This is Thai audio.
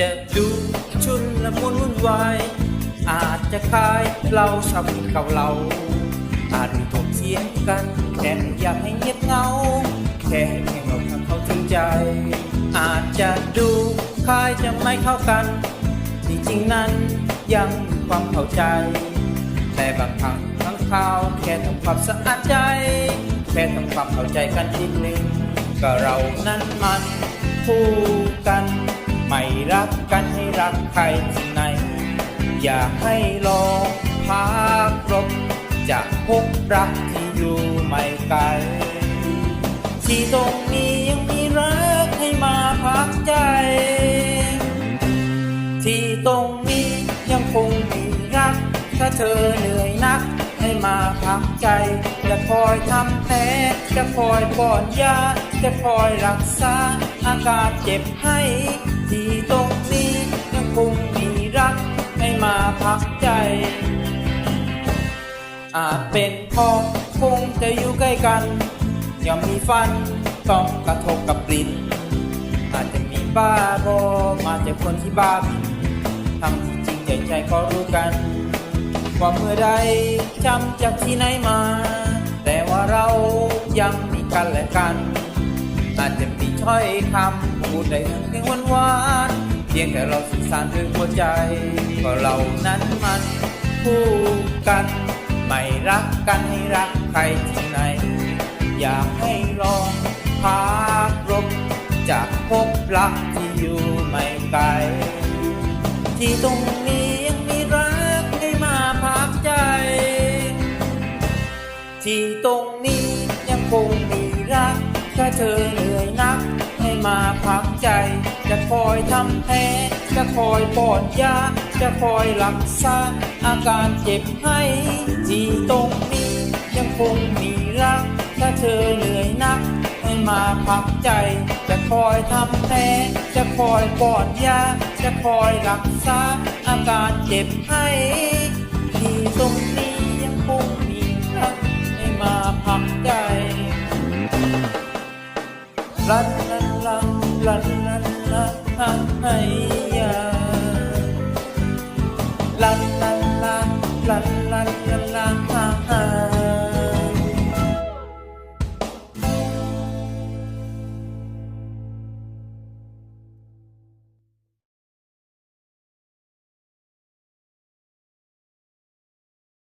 จะดูชุนละมุนวุ่นวายอาจจะคลายเราชับเก่าเราอาจมีถกเถียงกันแค่อยากให้เงียบเงา แค่แค่เราทำเขาถึงใจ อาจจะดูคล้ายจะไม่เข้ากันที่จริงนั้นยังมีความเข้าใจ แต่บางครั้งบางคราวแค่ทำความสะอาดใจ แค่ทำความเข้าใจกันนิดนึงก็เรานั้นมันคู่กัน ไม่รักกันให้รักใครที่ไหน อยากให้ลองพักรบจะพบรักที่อยู่ไม่ไกล ที่ตรงนี้ยังมีรักให้มาพักใจ ที่ตรงนี้ยังคงมีรัก ถ้าเธอเหนื่อยนัก มาพักใจ จะคอยทำแผลจะคอยป้อนยา จะคอยรักษา อาการเจ็บให้ ที่ตรงนี้ยังคงมีรักให้มาพักใจ อาจเป็นพ่อคงจะอยู่ใกล้กันย่อมมีฟันต้องกระทบกับลิ้นอาจจะมีบ้าบอมาจากคนที่บ้าบินทำจริงใจใจก็รู้กัน ว่าเมื่อใดจำจากที่ไหนมา แต่ว่าเรายังมีกันและกัน อาจจะมีถ้อยคำพูดได้เพียงวันวานเพียงแต่เราสื่อสารด้วยหัวใจก็เรานั้นมันคู่กัน ไม่รักกันให้รักใครที่ไหน อยากให้ลองพักรบจากพบรักที่อยู่ไม่ไกลที่ตรงนี้ยัง ที่ตรงนี้ยังคงมีรัก ถ้าเธอเหนื่อยนัก ให้มาพักใจ จะคอยทำแผลจะคอยป้อนยา จะคอยรักษาอาการเจ็บให้ ที่ตรงนี้ยังคงมีรัก ถ้าเธอเหนื่อยนัก ให้มาพักใจ จะคอยทำแผลจะคอยป้อนยา จะคอยรักษาอาการเจ็บให้ ที่ตรงนี้ ลันลันลันลันลันลันไอยาลันลันลันลันลันลันลัน